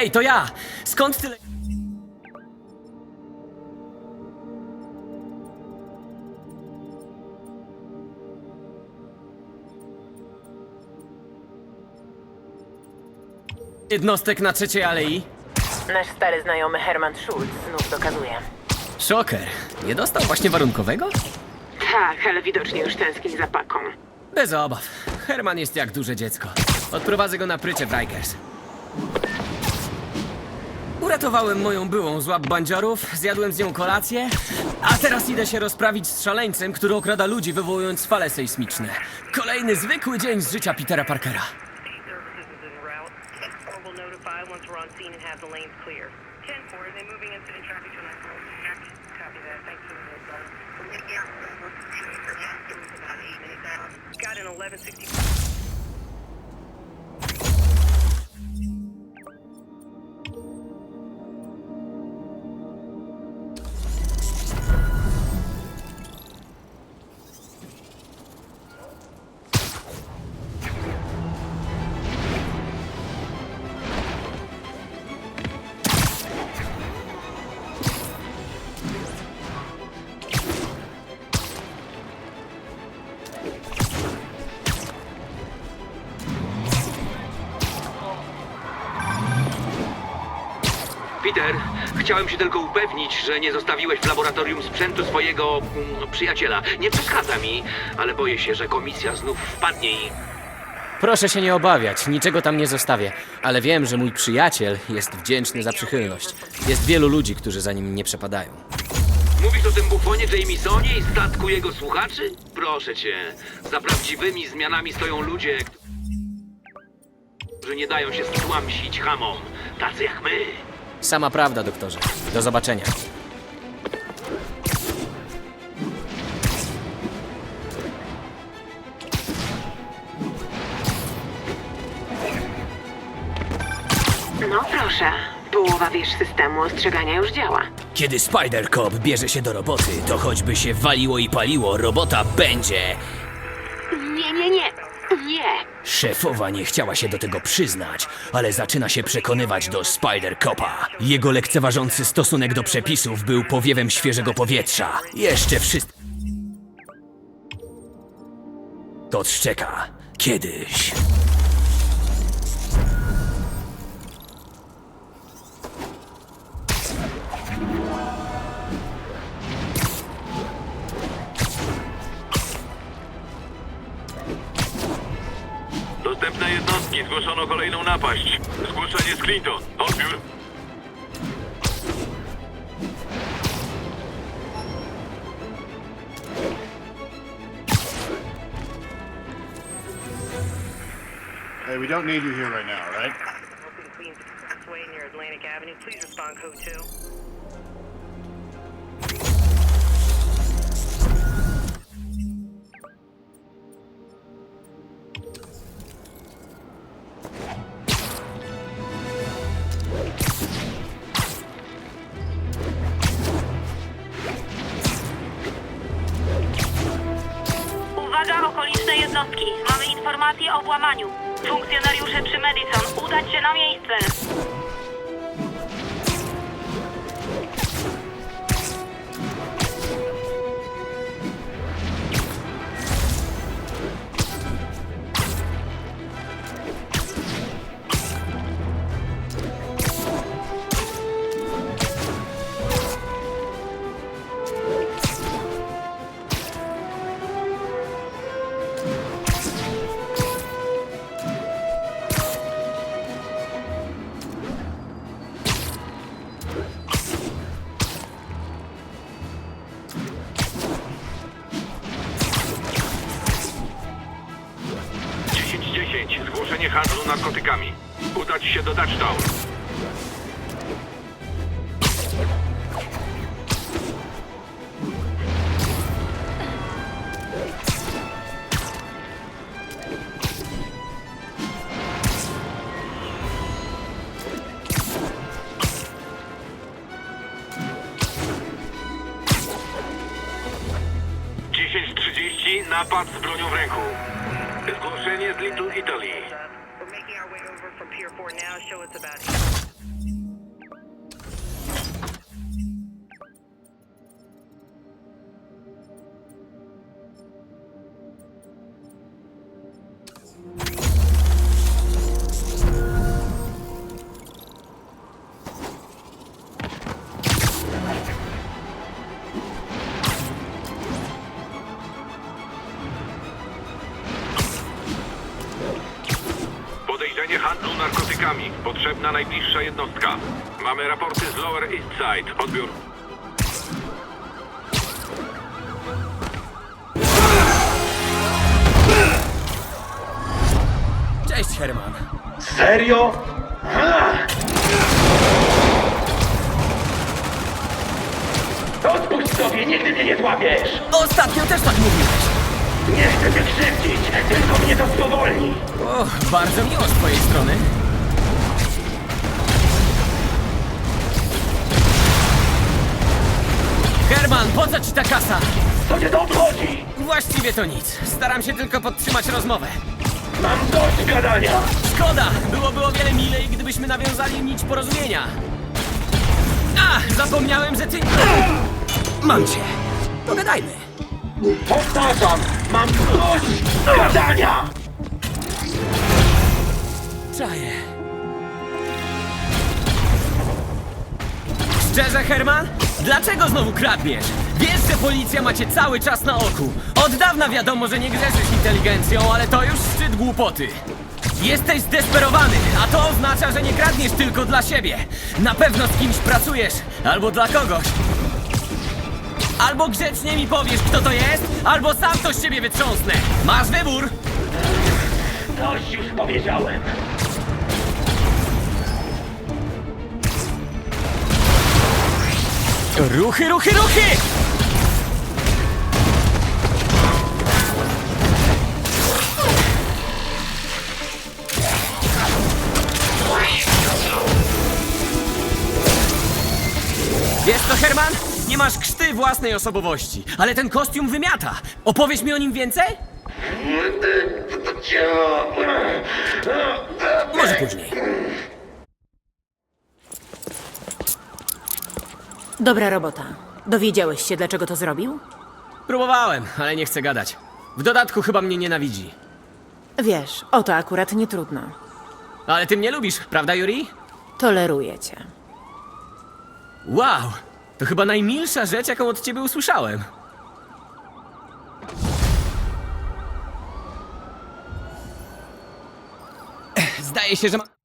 Hej, to ja! Skąd tyle... Jednostek na trzeciej alei? Nasz stary znajomy Herman Schulz znów dokazuje. Szoker. Nie dostał właśnie warunkowego? Tak, ale widocznie już tęskni za paką. Bez obaw. Herman jest jak duże dziecko. Odprowadzę go na prycie w Rikers. Uratowałem moją byłą z łap bandziorów, zjadłem z nią kolację, a teraz idę się rozprawić z szaleńcem, który okrada ludzi, wywołując fale sejsmiczne. Kolejny zwykły dzień z życia Petera Parkera. Got an 1160. chciałem się tylko upewnić, że nie zostawiłeś w laboratorium sprzętu swojego mm, przyjaciela. Nie przeszkadza mi, ale boję się, że komisja znów wpadnie i... Proszę się nie obawiać, niczego tam nie zostawię, ale wiem, że mój przyjaciel jest wdzięczny za przychylność. Jest wielu ludzi, którzy za nim nie przepadają. Mówisz o tym bufonie Jamesonie i statku jego słuchaczy? Proszę cię, za prawdziwymi zmianami stoją ludzie, którzy nie dają się stłamsić hamom, tacy jak my. Sama prawda, doktorze. Do zobaczenia. No proszę, połowa wież systemu ostrzegania już działa. Kiedy Spider-Cop bierze się do roboty, to choćby się waliło i paliło, robota będzie. Nie, nie, nie, nie. Szefowa nie chciała się do tego przyznać, ale zaczyna się przekonywać do Spider-Copa. Jego lekceważący stosunek do przepisów był powiewem świeżego powietrza. Jeszcze wszystko. To. Kiedyś. Dostępne jednostki, zgłoszono kolejną napaść. Zgłoszenie z Clinton. Odbiór. Hey, we don't need you here right now, right? Open Queens Expressway near Atlantic Avenue. Please respond code 2. okoliczne jednostki. Mamy informacje o włamaniu. Funkcjonariusze przy Madison, udać się na miejsce. Dziesięć dziesięć. Zgłoszenie handlu narkotykami. Udać się do Dutchtown. Napad z bronią w ręku. 4 now. Show us about kotykami. Potrzebna najbliższa jednostka. Mamy raporty z Lower East Side. Odbiór. Cześć, Herman. Serio? Odpuść sobie, nigdy mnie nie złapiesz! Ostatnio też tak mówiłeś. Nie chcę cię krzywdzić, tylko mnie to spowolni! O, bardzo miło z twojej strony. Herman, po co ci ta kasa? Co cię to obchodzi? Właściwie to nic. Staram się tylko podtrzymać rozmowę. Mam dość gadania! Szkoda! Byłoby o wiele milej, gdybyśmy nawiązali nić porozumienia. A, zapomniałem, że ty... Mam cię. Pogadajmy. Powtarzam, mam dość gadania! Czaję. Szczerze, Herman? Dlaczego znowu kradniesz? Wiesz, że policja macie cały czas na oku. Od dawna wiadomo, że nie grzeszysz inteligencją, ale to już szczyt głupoty. Jesteś zdesperowany, a to oznacza, że nie kradniesz tylko dla siebie. Na pewno z kimś pracujesz, albo dla kogoś. Albo grzecznie mi powiesz, kto to jest, albo sam to z ciebie wytrząsnę. Masz wybór! Dość już powiedziałem! Ruchy, ruchy, ruchy! Wiesz co, Herman? Nie masz krzty własnej osobowości, ale ten kostium wymiata. Opowiesz mi o nim więcej? Może później. Dobra robota. Dowiedziałeś się, dlaczego to zrobił? Próbowałem, ale nie chcę gadać. W dodatku chyba mnie nienawidzi. Wiesz, o to akurat nie trudno. Ale ty mnie lubisz, prawda, Yuri? Toleruję cię. Wow! To chyba najmilsza rzecz, jaką od ciebie usłyszałem. Zdaje się, że ma...